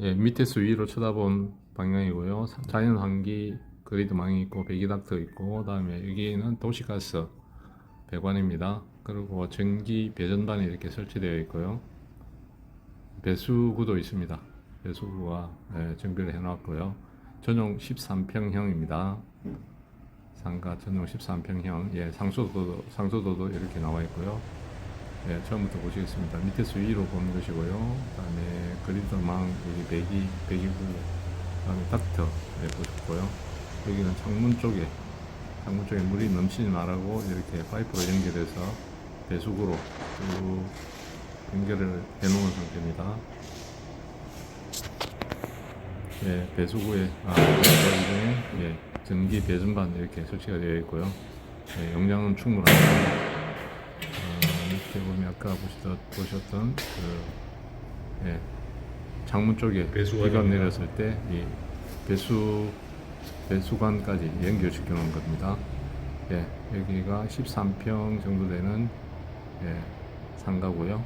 예, 밑에서 위로 쳐다본 방향이고요. 사- 자연 환기 그리드 망이 있고 배기닥터 있고 그다음에 여기는 도시가스 배관입니다. 그리고 전기 배전반이 이렇게 설치되어 있고요. 배수구도 있습니다. 배수구가 예, 정비를 해놨고요. 전용 13평형입니다. 상가 전용 13평형 예, 상수도도 상수도도 이렇게 나와 있고요. 예, 처음부터 보시겠습니다. 밑에서 위로 보는 것이고요. 그다음에 그리드망 여기 배기 배기구 그다음에 닥터 예, 보셨고요. 여기는 창문 쪽에 창문 쪽에 물이 넘치지 말라고 이렇게 파이프로 연결해서 배수구로 쭉 연결을 해놓은 상태입니다. 예, 배수구에 아, 예, 전기 배전반 이렇게 설치가 되어 있고요. 예, 용량은 충분합니다. 어, 밑에 보면 아까 보시던, 보셨던 그 예, 창문 쪽에. 비가 내렸을 때 이 배수 배수관까지 연결시켜 놓은 겁니다. 예, 여기가 13평 정도 되는 예, 상가고요.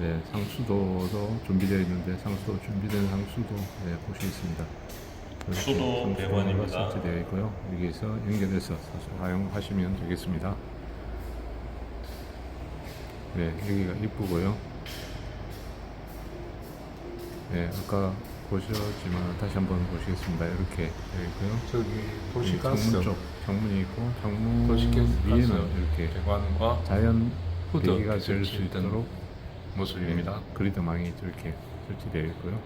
네, 상수도도 준비되어 있는데 상수도 준비된 상수도 네, 보시겠습니다. 수도 상수도가 배관입니다. 설치되어 있고요. 여기에서 연결해서 사용하시면 되겠습니다. 네, 여기가 입구고요. 네, 아까 보셨지만 다시 한번 보시겠습니다. 이렇게 되어 있고요. 저기 네, 도시가스 창문 쪽 창문이 있고 도시가스 위에는 이렇게 배관과 자연 후드 배기가 될 수 있도록 모습입니다. 그리드망이 이렇게 설치되어 있고요.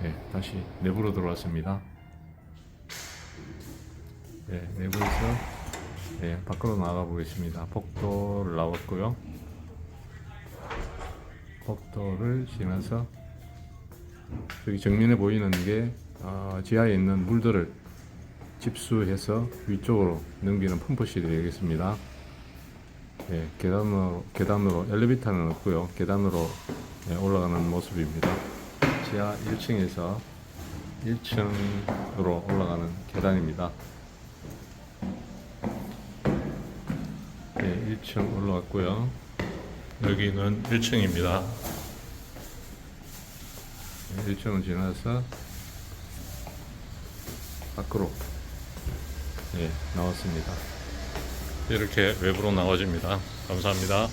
네, 다시 내부로 들어왔습니다. 네, 내부에서 네, 밖으로 나가 보겠습니다. 복도를 나왔고요. 복도를 지나서 저기 정면에 보이는 게 어, 지하에 있는 물들을 집수해서 위쪽으로 넘기는 펌프실이 되겠습니다. 예, 계단으로, 계단으로 엘리베이터는 없고요. 계단으로 예, 올라가는 모습입니다. 지하 1층에서 1층으로 올라가는 계단입니다. 예, 1층 올라갔고요. 여기는 1층입니다. 1층을 지나서 밖으로 예, 나왔습니다. 이렇게 외부로 나와집니다. 감사합니다.